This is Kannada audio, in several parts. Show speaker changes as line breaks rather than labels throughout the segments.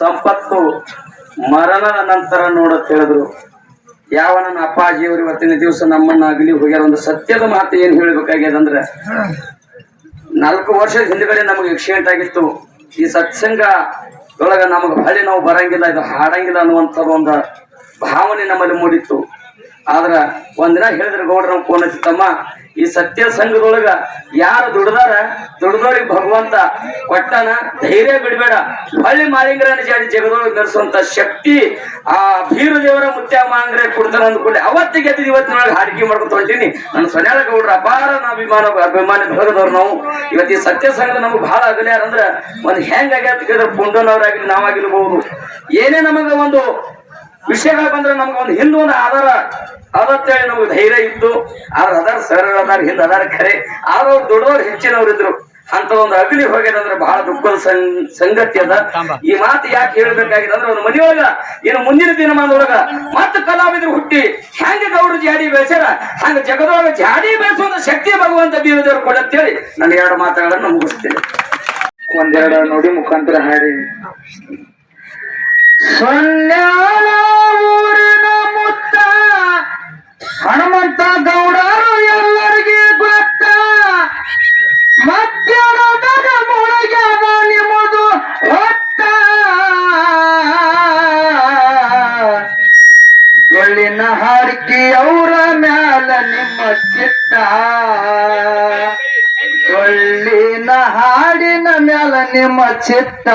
ಸಂಪತ್ತು ಮರಣದ ನಂತರ ನೋಡತ್ ಹೇಳಿದ್ರು. ಯಾವ ನನ್ನ ಅಪ್ಪಾಜಿಯವರು ಇವತ್ತಿನ ದಿವಸ ನಮ್ಮನ್ನ ಅಗಲಿ ಹೋಗ್ಯಾರ ಒಂದು ಸತ್ಯದ ಮಾತು ಏನ್ ಹೇಳ್ಬೇಕಾಗ್ಯದಂದ್ರ, ನಾಲ್ಕು ವರ್ಷದ ಹಿಂದ್ಗಡೆ ನಮಗೆ ಆಕ್ಸಿಡೆಂಟ್ ಆಗಿತ್ತು. ಈ ಸತ್ಸಂಗ ಒಳಗ ನಮಗೆ ಹಳ್ಳಿ ನಾವು ಬರಂಗಿಲ್ಲ, ಇದು ಹಾಡಂಗಿಲ್ಲ ಅನ್ನುವಂಥದ್ದು ಒಂದು ಭಾವನೆ ನಮ್ಮಲ್ಲಿ ಮೂಡಿತ್ತು. ಆದ್ರೆ ಒಂದಿನ ಹೇಳಿದ್ರೆ ಗೌಡ್ರ ಫೋನ್ ಹಚ್ಚಿತ್ತಮ್ಮ ಈ ಸತ್ಯ ಸಂಘದೊಳಗ ಯಾರು ದುಡ್ದಾರ ದುಡ್ದೋರಿಗೆ ಭಗವಂತ ಕೊಟ್ಟನ, ಧೈರ್ಯ ಬಿಡಬೇಡ. ಹೊಳ್ಳಿ ಮಾಲಿಂಗರನ ಜಾಡಿ ಜಗದೊಳಗೆ ನಡೆಸುವಂತ ಶಕ್ತಿ ಆ ಬೀರು ದೇವರ ಮುತ್ಯ ಮಾಂಗ್ರೆ ಕೊಡ್ತಾರ ಅಂದ್ಕೊಂಡೆ ಅವತ್ತಿಗೆ ಎದ್ದು ಇವತ್ತಿನೊಳಗೆ ಹಾಡಿಕೆ ಮಾಡ್ಕೊತ ಹೊಂಟೀನಿ. ನನ್ನ ಸೊನ್ಯಾಳ ಗೌಡ್ರ, ಅಪಾರ ಅಭಿಮಾನ, ಅಭಿಮಾನಿ ಭಾಗದವ್ರು ನಾವು. ಇವತ್ತು ಈ ಸತ್ಯ ಸಂಘ ನಮ್ಗೆ ಬಹಳ ಅಗಲ್ಯಾರ ಅಂದ್ರ ಒಂದು ಹೆಂಗ್ ಕೇಳಿದ್ರೆ ಪುಂಡನವ್ರಾಗಿ ನಾವಾಗಿರ್ಬಹುದು ಏನೇ ನಮಗ ಒಂದು ವಿಷಯಗಳು ಬಂದ್ರೆ ನಮ್ಗೆ ಒಂದು ಹಿಂದೂ ಒಂದು ಆಧಾರ ಅದತ್ತೇಳಿ ನಮ್ಗೆ ಧೈರ್ಯ ಇತ್ತು. ಆದ್ರೆ ಅದಾರ ಸರ್ ಅದಾರ ಹಿಂದೆ ಅದಾರ ಖರೆ. ಆದ್ರೆ ದೊಡ್ಡವ್ರು ಹೆಚ್ಚಿನವ್ರು ಇದ್ರು. ಅಂತ ಒಂದು ಅಗಲಿ ಹೋಗ್ಯದಂದ್ರೆ ಬಹಳ ದುಃಖದ ಸಂಗತಿ ಅದ. ಈ ಮಾತು ಯಾಕೆ ಹೇಳ್ಬೇಕಾಗಿದೆ ಅಂದ್ರೆ ಒಂದು ಮನೆಯೊಳಗ ಏನು ಮುಂದಿನ ದಿನಮಾನದೊಳಗ ಮತ್ತೆ ಕಲಾವಿದ್ರು ಹುಟ್ಟಿ ಹೆಂಗ ಗೌಡ್ರ ಜಾಡಿ ಬೆಳೆಸ್ಯಾರ? ಹಂಗ ಜಗದೊಳಗ ಜಾಡಿ ಬೆಳೆಸುವಂತ ಶಕ್ತಿ ಭಗವಂತ ಬೀರದೇವ್ರು ಕೊಡತ್ತೇಳಿ ನಾನು ಎರಡು ಮಾತುಗಳನ್ನು ಮುಗಿಸ್ತೇನೆ. ಒಂದೆರಡು ನೋಡಿ ಮುಖಾಂತರ ಹಾಡಿ. ಸೊನ್ಯಾಳ ಊರಿನ ಮುತ್ತ. ಹನುಮಂತ ಗೌಡರು ಎಲ್ಲರಿಗೆ ಗೊತ್ತ. ಮಧ್ಯಾಹ್ನದ ಮುಳುಗ್ಯಾದ ನಿಮ್ಮದು ಹೊತ್ತ ಡೊಳ್ಳಿನ ಹಾರಿಕೆ ಅವರ ಮ್ಯಾಲ ನಿಮ್ಮ ಚಿತ್ತ. ಡೊಳ್ಳಿನ ಹಾಡಿನ ಮ್ಯಾಲ ನಿಮ್ಮ ಚಿತ್ತ.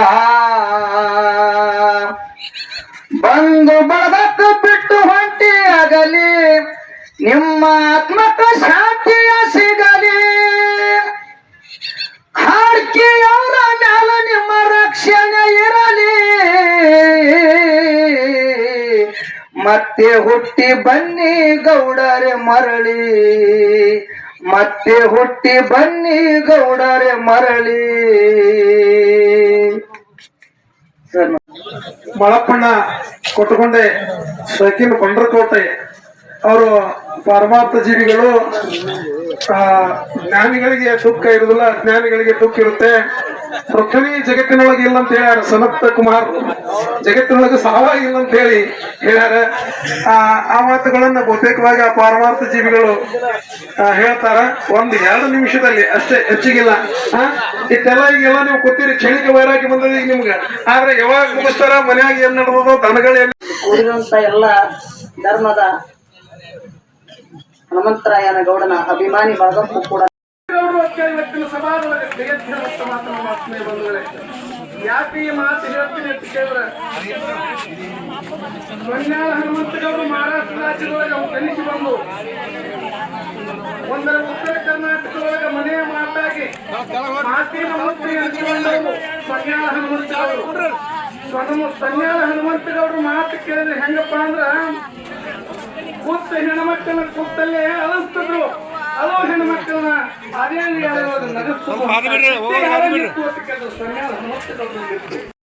ನಿಮ್ಮ ಆತ್ಮಕ ಶಾಂತಿಯ ಸಿಗಲಿ. ಹಾಡ್ಕಿಯವರ ಮ್ಯಾಲ ನಿಮ್ಮ ರಕ್ಷಣೆ ಇರಲಿ. ಮತ್ತೆ ಹುಟ್ಟಿ ಬನ್ನಿ ಗೌಡರೆ ಮರಳಿ. ಮತ್ತೆ ಹುಟ್ಟಿ ಬನ್ನಿ ಗೌಡರೆ ಮರಳಿ.
ಬಳಪ್ಪಣ್ಣ ಕೊಟ್ಟಕೊಂಡೆ ಶಕೀಲ್ ಕೊಂಡ್ರಕೋಟೆ ಅವರು ಪರಮಾರ್ಥ ಜೀವಿಗಳು ಆ, ಜ್ಞಾನಿಗಳಿಗೆ ದುಃಖ ಇರುವುದಿಲ್ಲ ಅಜ್ಞಾನಿಗಳಿಗೆ ದುಃಖ ಇರುತ್ತೆ. ಪೃಥ್ವಿ ಜಗತ್ತಿನೊಳಗೆ ಇಲ್ಲ ಅಂತ ಹೇಳ್ಯಾರ ಸನತ್ ಕುಮಾರ್. ಜಗತ್ತಿನೊಳಗೆ ಸಹವಾಗಿ ಇಲ್ಲ ಅಂತ ಹೇಳಿ ಹೇಳ್ಯಾರ. ಆ ಮಾತುಗಳನ್ನ ಬಹುತೇಕವಾಗಿ ಆ ಪಾರಮಾರ್ಥ ಜೀವಿಗಳು ಹೇಳ್ತಾರ. ಒಂದ್ ಎರಡು ನಿಮಿಷದಲ್ಲಿ ಅಷ್ಟೇ ಹೆಚ್ಚಿಗಿಲ್ಲ. ಇಷ್ಟೆಲ್ಲ ಈಗೆಲ್ಲ ನೀವು ಕೊತ್ತೀರಿ ಕ್ಷಣಿಕ ವೈರಾಗಿ ಬಂದದ ಈಗ ನಿಮ್ಗೆ. ಆದ್ರೆ ಯಾವಾಗ ಮುಗಿಸ್ತಾರ ಮನ್ಯಾಗ ಏನ್ ನಡೆದೋ ದನಗಳು ಎಲ್ಲಿ
ಕೂಡಿರುವಂತ ಎಲ್ಲ ಧರ್ಮದ ಹನುಮಂತರಾಯನ ಗೌಡನ ಅಭಿಮಾನಿ ಬಳಗಕ್ಕೂ ಕೂಡ
ಯಾಕೆ ಈ ಮಾತು ಹೇಳ್ತೀನಿ ಅಂತ ಕೇಳಿದ್ರೆ, ಮನ್ಯಾಳ ಹನುಮಂತಗೌಡರು ಮಹಾರಾಷ್ಟ್ರ ರಾಜ್ಯದೊಳಗೆ ಅವ್ರು ಕಲಿಸಿ ಬಂದು ಒಂದರ ಉತ್ತರ ಕರ್ನಾಟಕದೊಳಗೆ ಮನೆಯ ಮಾತಾಗಿ ಮಾತಿನ ಮಂತ್ರಿ ಅಂದ್ಕೊಂಡವರು ಸೊನ್ಯಾಳ ಹನುಮಂತಗೌಡರು. ಸೊನ್ಯಾಳ ಹನುಮಂತಗೌಡರು ಮಾತು ಕೇಳಿದ್ರೆ ಹೆಂಗಪ್ಪ ಅಂದ್ರ ಕೂತ ಹೆಣ್ಮಕ್ಕಳ ಕೂತಲ್ಲೇ ಅಳಿಸ್ತಿದ್ರು ಅಲೋ ಹೆಣ್ಮಕ್ಕಳನ್ನ ಅದೇ ನಗಿಸ್ತಿದ್ರು.